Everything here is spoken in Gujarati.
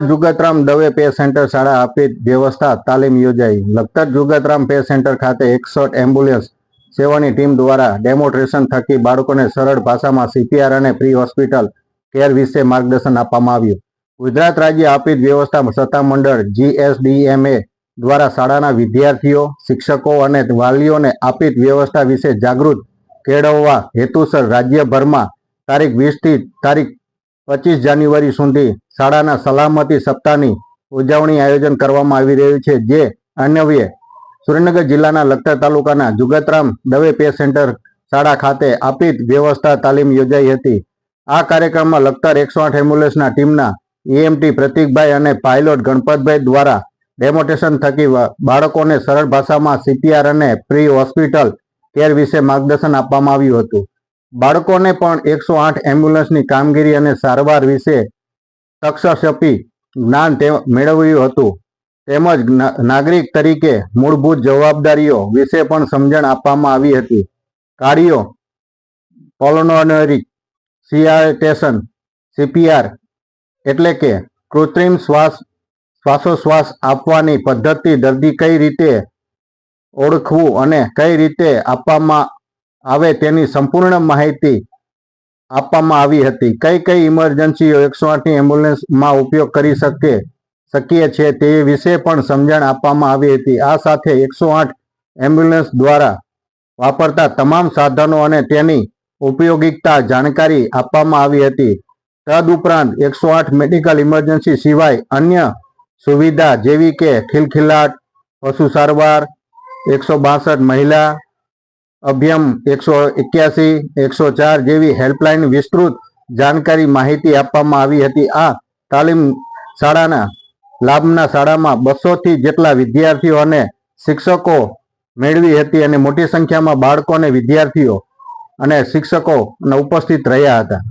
જુગતરામ દવે પે સેન્ટર શાળા આપી વ્યવસ્થા તાલીમ યોજાઈ. લખતર જુગતરામ પે સેન્ટર ખાતે એકસઠ એમ્બ્યુલન્સ સેવાની ટીમ દ્વારા ડેમોન્સ્ટ્રેશન થકી બાળકોને સરળ ભાષામાં સીપીઆર અને પ્રી હોસ્પિટલ કેર વિશે માર્ગદર્શન આપવામાં આવ્યું. ગુજરાત રાજ્ય આપીત વ્યવસ્થા સત્તામંડળ જીએસડીએમએ દ્વારા શાળાના વિદ્યાર્થીઓ, શિક્ષકો અને વાલીઓને આપીત વ્યવસ્થા વિશે જાગૃત કેળવવા હેતુસર રાજ્યભરમાં તારીખ વીસથી તારીખ પચીસ જાન્યુઆરી સુધી શાળાના સલામતી સપ્તાહની ઉજવણી આયોજન કરવામાં આવી રહ્યું છે, જે અન્વયે સુરેન્દ્રનગર જિલ્લાના લખતર તાલુકાના જુગતરામ દવે પે સેન્ટર શાળા ખાતે આપીત વ્યવસ્થા તાલીમ યોજાઈ હતી. આ કાર્યક્રમમાં લખતર એકસો આઠ એમ્બ્યુલન્સના ટીમના ઈએમટી પ્રતિકભાઈ અને પાયલોટ ગણપતભાઈ દ્વારા ડેમોટેશન થકી બાળકોને સરળ ભાષામાં સીપીઆર અને પ્રી હોસ્પિટલ કેર વિશે માર્ગદર્શન આપવામાં આવ્યું હતું. બાળકોને પણ એકસો આઠ એમ્બ્યુલન્સની કામગીરી અને સારવાર વિશે તક્ષશપી જ્ઞાન મેળવ્યું હતું. તેમજ નાગરિક તરીકે મૂળભૂત જવાબદારીઓ વિશે પણ સમજણ આપવામાં આવી હતી. કાર્યો કોલોનરી સિયાટેશન, સીપીઆર એટલે કે કૃત્રિમ શ્વાસ, શ્વાસોશ્વાસ આપવાની પદ્ધતિ દર્દી કઈ રીતે ઓળખવું અને કઈ રીતે આપવામાં આવે તેની સંપૂર્ણ માહિતી આપવામાં આવી હતી. કઈ કઈ ઇમરજન્સીઓ એકસો આઠની એમ્બ્યુલન્સમાં ઉપયોગ કરી શકે, શકીએ છે તે વિશે પણ સમજણ આપવામાં આવી હતી. આ સાથે એકસો આઠ એમ્બ્યુલન્સ દ્વારા વાપરતા તમામ સાધનો અને તેની ઉપયોગિકતા જાણકારી આપવામાં આવી હતી. તદઉપરાંત એકસો આઠ મેડિકલ ઇમરજન્સી સિવાય અન્ય સુવિધા જેવી કે ખિલખિલાટ, પશુ સારવાર, એકસો બાસઠ મહિલા અભ્યમ એકસો એક્યાસી, એકસો ચાર જેવી હેલ્પલાઇન વિસ્તૃત જાણકારી માહિતી આપવામાં આવી હતી. આ તાલીમ શાળાના, લાભના શાળામાં બસોથી જેટલા વિદ્યાર્થીઓ અને શિક્ષકો મેળવી હતી અને મોટી સંખ્યામાં બાળકો અને વિદ્યાર્થીઓ અને શિક્ષકો ઉપસ્થિત રહ્યા હતા.